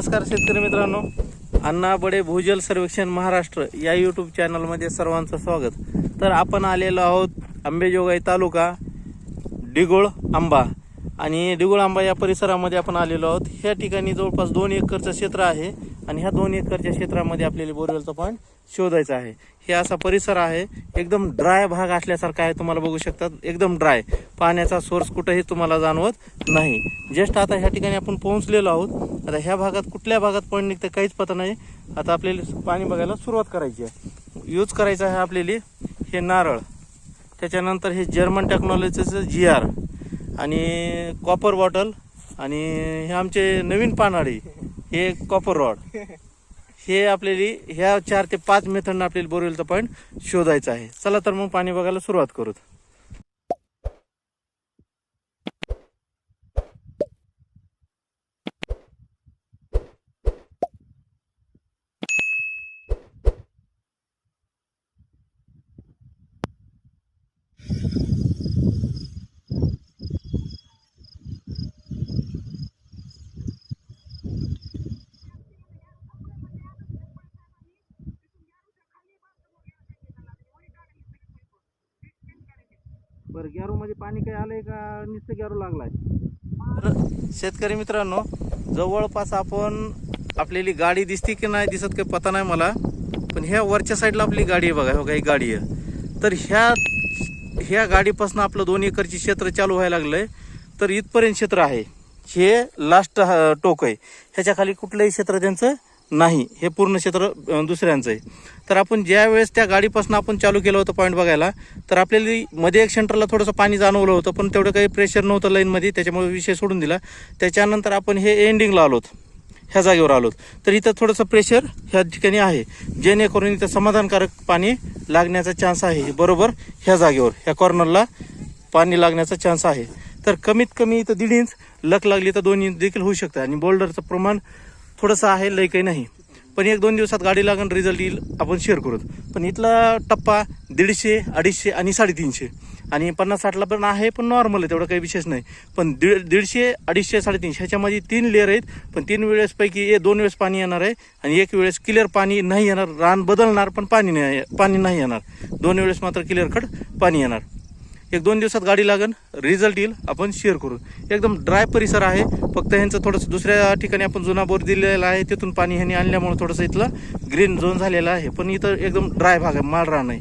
नमस्कार शेतकरी मित्रांनो. अण्णा बडे भूजल सर्वेक्षण महाराष्ट्र या यूट्यूब चॅनलमध्ये सर्वांचं स्वागत. तर आपण आलेलो आहोत आंबेजोगाई तालुका डिगोळ आंबा. आणि डिगोळ आंबा या परिसरामध्ये आपण आलेलो आहोत. ह्या ठिकाणी जवळपास दोन एकरचं क्षेत्र आहे. आणि ह्या दोन एकरच्या क्षेत्रामध्ये आपल्याला बोरवेलचा पॉईंट शोधायचा आहे. हे असा परिसर आहे एकदम ड्राय भाग असल्यासारखा आहे तुम्हाला बघू शकतात. एकदम ड्राय पाण्याचा सोर्स कुठंही तुम्हाला जाणवत नाही. जस्ट आता ह्या ठिकाणी आपण पोहोचलेलो आहोत. आता ह्या भागात कुठल्या भागात पॉईंट निघतं काहीच पता नाही. आता आपल्याला पाणी बघायला सुरुवात करायची आहे. यूज करायचं आहे आपल्याला हे नारळ. त्याच्यानंतर हे जर्मन टेक्नॉलॉजीचं जी आर आणि कॉपर बॉटल आणि हे आमचे नवीन पानाळी हे कॉपर रॉड हे आपल्याला ह्या चार ते पाच मेथडनं आपल्याला बोरवेलचा पॉईंट शोधायचा आहे. चला तर मग पाणी बघायला सुरुवात करू बरं गॅरो मध्ये पाणी काही आलंय का? नुसतं गॅरो लागलाय. तर शेतकरी मित्रांनो जवळपास आपण आपल्याली गाडी दिसते की नाही दिसत काही पता नाही मला पण ह्या वरच्या साईडला आपली गाडी आहे बघा हो काही गाडी आहे. तर ह्या ह्या गाडीपासून आपलं दोन एकरची क्षेत्र चालू व्हायला लागलंय. तर इथपर्यंत क्षेत्र आहे. हे लास्ट टोक आहे. ह्याच्या खाली कुठलंही क्षेत्र त्यांचं नाही हे पूर्ण क्षेत्र दुसऱ्यांचं आहे. तर आपण ज्या वेळेस त्या गाडीपासून आपण चालू केलं होतं पॉईंट बघायला तर आपल्याला मध्ये एक सेंटरला थोडंसं पाणी जाणवलं होतं पण तेवढं काही प्रेशर नव्हतं लाईनमध्ये त्याच्यामुळे विषय सोडून दिला. त्याच्यानंतर आपण हे एंडिंगला आलोत ह्या जागेवर आलोत. तर इथं थोडंसं प्रेशर ह्या ठिकाणी आहे जेणेकरून इथं समाधानकारक पाणी लागण्याचा चान्स आहे. बरोबर ह्या जागेवर ह्या कॉर्नरला पाणी लागण्याचा चान्स आहे. तर कमीत कमी इथं दीड इंच लक लागली तर दोन इंच देखील होऊ शकतं. आणि बोल्डरचं प्रमाण थोडंसं आहे लय काही नाही. पण एक दोन दिवसात गाडी लागून रिझल्ट येईल आपण शेअर करू पण इथला टप्पा दीडशे अडीचशे आणि साडेतीनशे. आणि पन्नास साठला पण आहे पण नॉर्मल आहे तेवढं काही विशेष नाही. पण दीड दीडशे अडीचशे साडेतीनशे ह्याच्यामध्ये तीन लेअर आहेत. पण तीन वेळेसपैकी ए दोन वेळेस पाणी येणार आहे. आणि एक वेळेस क्लिअर पाणी नाही येणार रान बदलणार पण पाणी नाही पाणी नाही येणार. दोन वेळेस मात्र क्लिअर कट पाणी येणार. एक दोन दिवसात गाडी लागेल रिझल्ट येईल आपण शेअर करू. एकदम ड्राय परिसर आहे फक्त ह्यांचं थोडंसं दुसऱ्या ठिकाणी आपण जुना बोर दिलेला आहे तिथून पाणी ह्यांनी आणल्यामुळे थोडंसं इथलं ग्रीन झोन झालेला आहे. पण इथं एकदम ड्राय भाग आहे माल रान आहे.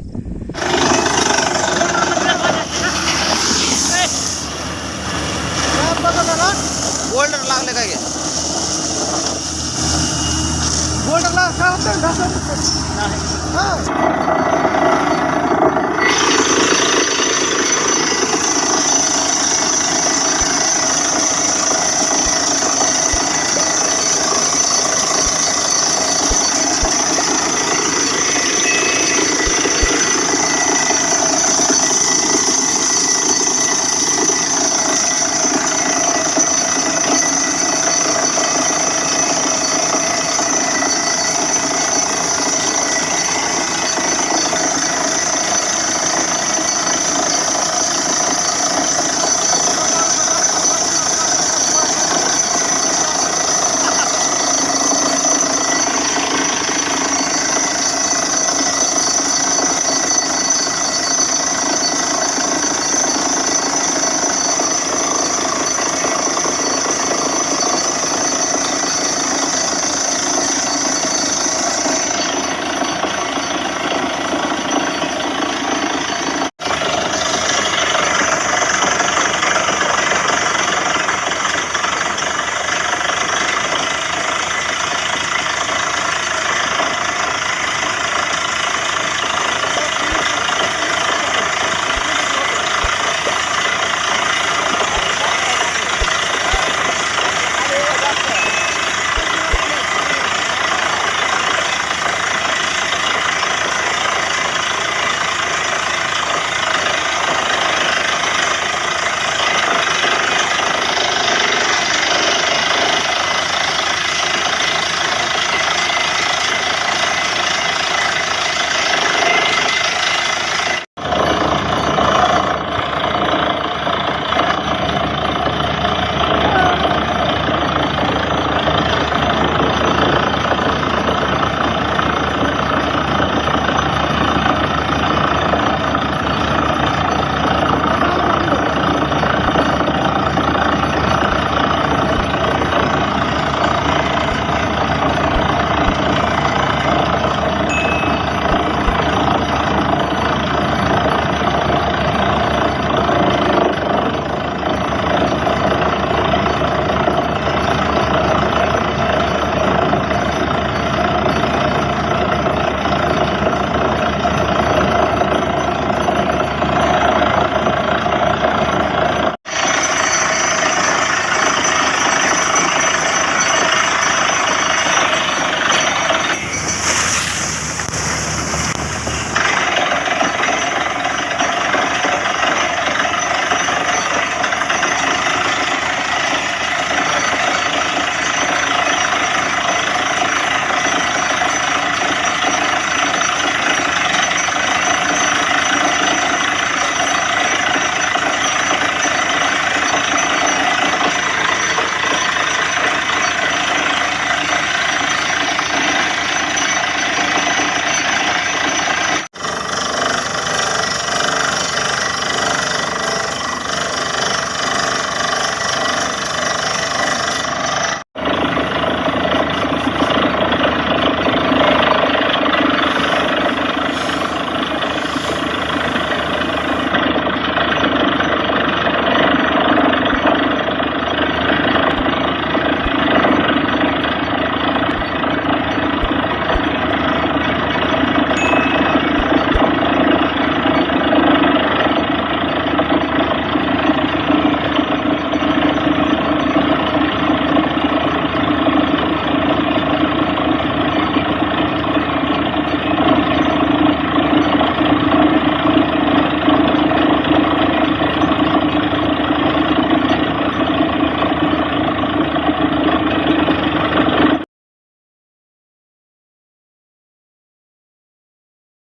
बोल्डर लागले काय? बोर्डरला